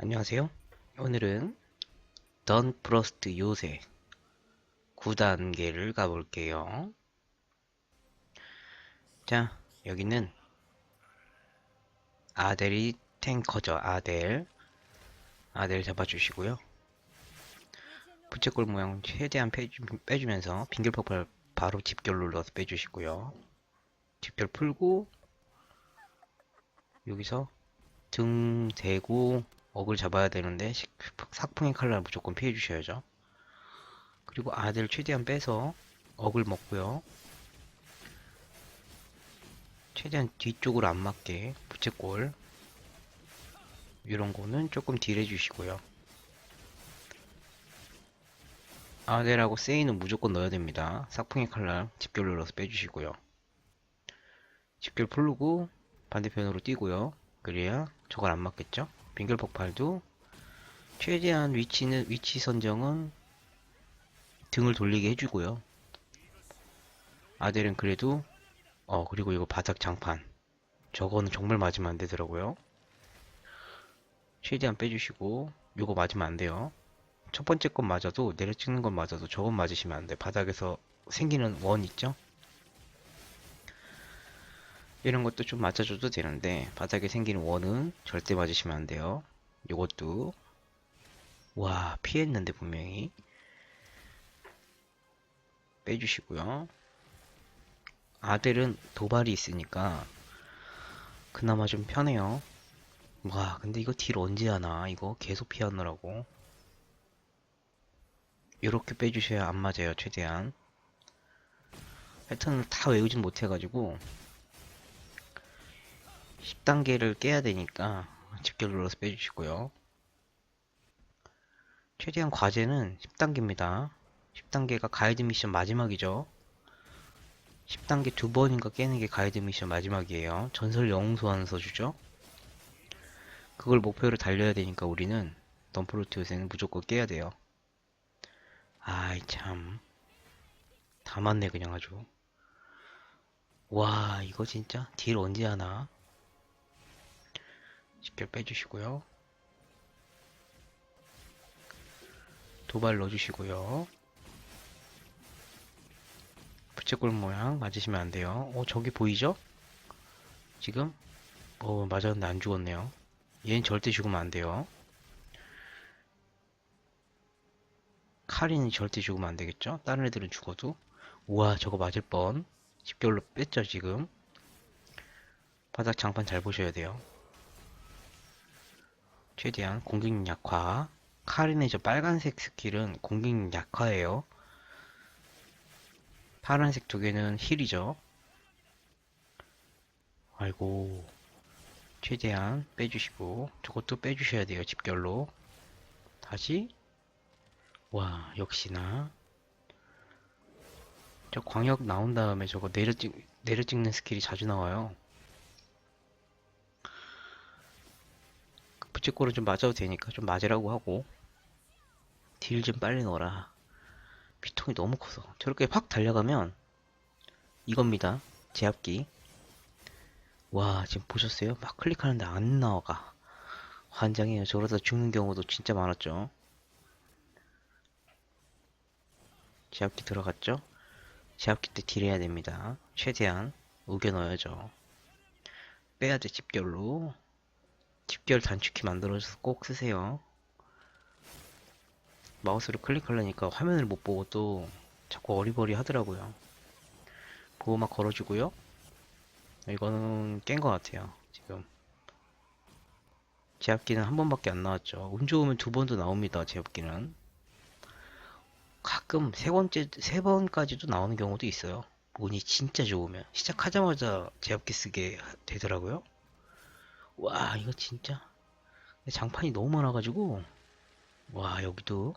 안녕하세요. 오늘은 던 프로스트 요새 9단계를 가볼게요. 자, 여기는 아델이 탱커죠. 아델. 아델 잡아주시고요. 부채꼴 모양 최대한 빼주, 빼주면서 빙결 폭발 바로 집결 눌러서 빼주시고요. 집결 풀고 여기서 등 대고 억을 잡아야 되는데 식- 삭풍의 칼날 무조건 피해 주셔야죠. 그리고 아들 최대한 빼서 억을 먹고요. 최대한 뒤쪽으로 안 맞게 부채꼴 이런 거는 조금 딜 해주시고요. 아델하고 세이는 무조건 넣어야 됩니다. 삭풍의 칼날 집결 눌러서 빼주시고요. 집결 풀고 반대편으로 뛰고요. 그래야 저걸 안 맞겠죠? 빙결 폭발도 최대한 위치는 위치 선정은 등을 돌리게 해주고요. 아델은 그래도 어 그리고 이거 바닥 장판 저거는 정말 맞으면 안 되더라고요. 최대한 빼주시고 요거 맞으면 안 돼요. 첫 번째 건 맞아도 내려 찍는 건 맞아도 저건 맞으시면 안 돼. 바닥에서 생기는 원 있죠? 이런 것도 좀 맞아줘도 되는데 바닥에 생기는 원은 절대 맞으시면 안 돼요. 요것도 와 피했는데 분명히 빼주시고요. 아델은 도발이 있으니까 그나마 좀 편해요. 와 근데 이거 딜 언제 하나 이거 계속 피하느라고 이렇게 빼주셔야 안 맞아요 최대한 패턴을 다 외우진 못해가지고 10단계를 깨야 되니까 집결 눌러서 빼주시고요. 최대한 과제는 10단계입니다. 10단계가 가이드 미션 마지막이죠. 10단계 두 번인가 깨는 게 가이드 미션 마지막이에요. 전설 영웅 소환 써주죠. 그걸 목표로 달려야 되니까 우리는 덤프로트 요새는 무조건 깨야 돼요. 아이 참. 다 맞네 그냥 아주. 와 이거 진짜 딜 언제 하나? 집결 빼주시고요. 도발 넣어주시고요. 부채꼴 모양 맞으시면 안 돼요. 어, 저기 보이죠? 지금? 어, 맞았는데 안 죽었네요. 얘는 절대 죽으면 안 돼요. 카린이 절대 죽으면 안 되겠죠? 다른 애들은 죽어도. 우와, 저거 맞을 뻔. 집결로 뺐죠, 지금? 바닥 장판 잘 보셔야 돼요. 최대한 공격력 약화. 카린의 저 빨간색 스킬은 공격력 약화예요. 파란색 두 개는 힐이죠. 아이고. 최대한 빼주시고, 저것도 빼주셔야 돼요, 집결로. 다시. 와, 역시나. 저 광역 나온 다음에 저거 내려 찍, 내려 찍는 스킬이 자주 나와요. 부채꼴은 좀 맞아도 되니까 좀 맞으라고 하고. 딜 좀 빨리 넣어라. 피통이 너무 커서. 저렇게 확 달려가면 이겁니다. 제압기. 와 지금 보셨어요? 막 클릭하는데 안 나와가. 환장해요. 저러다 죽는 경우도 진짜 많았죠. 제압기 들어갔죠? 제압기 때 딜해야 됩니다. 최대한 우겨 넣어야죠. 빼야돼 집결로 집결 단축키 만들어서 꼭 쓰세요. 마우스로 클릭하려니까 화면을 못 보고 또 자꾸 어리버리 하더라고요. 보호막 걸어주고요. 이거는 깬 것 같아요. 지금. 제압기는 한 번밖에 안 나왔죠. 운 좋으면 두 번도 나옵니다. 제압기는. 가끔 세 번째, 세 번까지도 나오는 경우도 있어요. 운이 진짜 좋으면. 시작하자마자 제압기 쓰게 되더라고요. 와 이거 진짜? 장판이 너무 많아가지고. 와 여기도.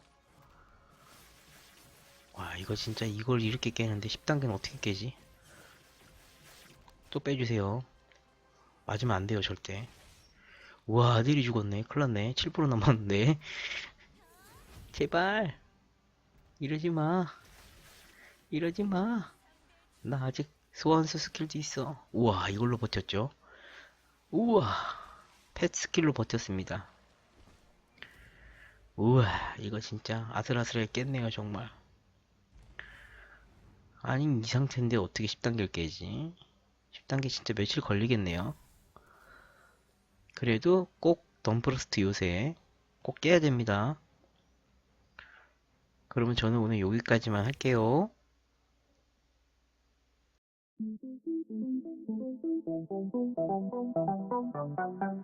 와 이거 진짜 이걸 이렇게 깨는데 10단계는 어떻게 깨지? 또 빼주세요. 맞으면 안 돼요 절대. 와 아들이 죽었네. 큰일났네. 7% 남았는데. 제발. 이러지마. 이러지마. 나 아직 소환수 스킬도 있어. 우와 이걸로 버텼죠 우와 펫 스킬로 버텼습니다 우와, 이거 진짜 아슬아슬하게 깼네요, 정말. 아니, 이 상태인데 어떻게 10단계를 깨지? 10단계 진짜 며칠 걸리겠네요. 그래도 꼭 덤프러스트 요새 꼭 깨야 됩니다. 그러면 저는 오늘 여기까지만 할게요. Thank you.